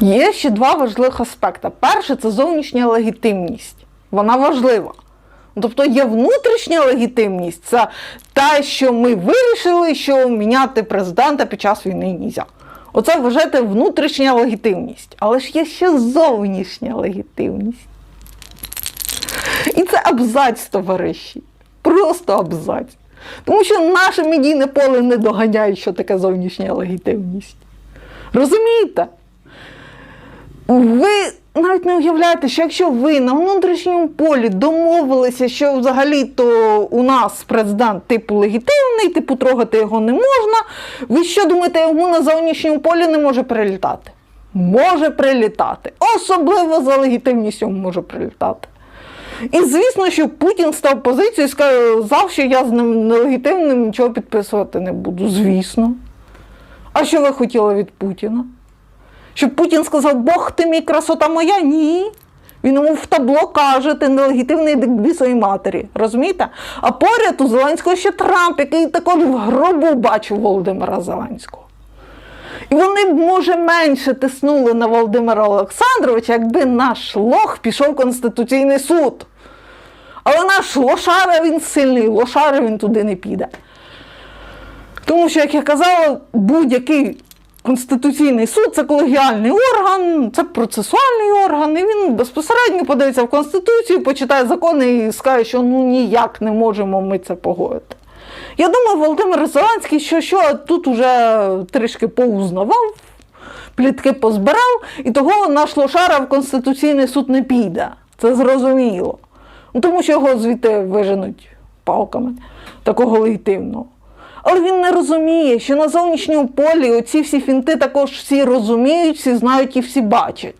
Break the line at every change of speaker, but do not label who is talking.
Є ще два важливих аспекти. Перше це зовнішня легітимність. Вона важлива. Тобто є внутрішня легітимність, це те, що ми вирішили, що міняти президента під час війни нельзя. Оце вважаєте внутрішня легітимність. Але ж є ще зовнішня легітимність. І це абзац, товариші. Просто абзац. Тому що наше медійне поле не доганяє, що таке зовнішня легітимність. Розумієте? Ви навіть не уявляєте, що якщо ви на внутрішньому полі домовилися, що взагалі-то у нас президент типу легітимний, типу трогати його не можна, ви що думаєте, йому на зовнішньому полі не може прилітати? Може прилітати. Особливо за легітимністю може прилітати. І звісно, що Путін став позицією і сказав, що я з ним нелегітимним нічого підписувати не буду. Звісно. А що ви хотіли від Путіна? Щоб Путін сказав, Бог ти мій красота моя? Ні. Він йому в табло каже, ти нелегітимний дикбі своїй матері. Розумієте? А поряд у Зеленського ще Трамп, який також в гробу бачив Володимира Зеленського. І вони б, може, менше тиснули на Володимира Олександровича, якби наш лох пішов в Конституційний суд. Але наш лошара він сильний, лошара він туди не піде. Тому що, як я казала, будь-який Конституційний суд це колегіальний орган, це процесуальний орган, і він безпосередньо подається в Конституцію, почитає закони і скаже, що ну ніяк не можемо ми це погодити. Я думаю, Володимир Зеленський, що що тут уже трішки поузнавав, плітки позбирав, і того наш лошара в Конституційний суд не піде. Це зрозуміло. Ну, тому що його звідти виженуть палками такого легітимного. Але він не розуміє, що на зовнішньому полі оці всі фінти також всі розуміють, всі знають і всі бачать.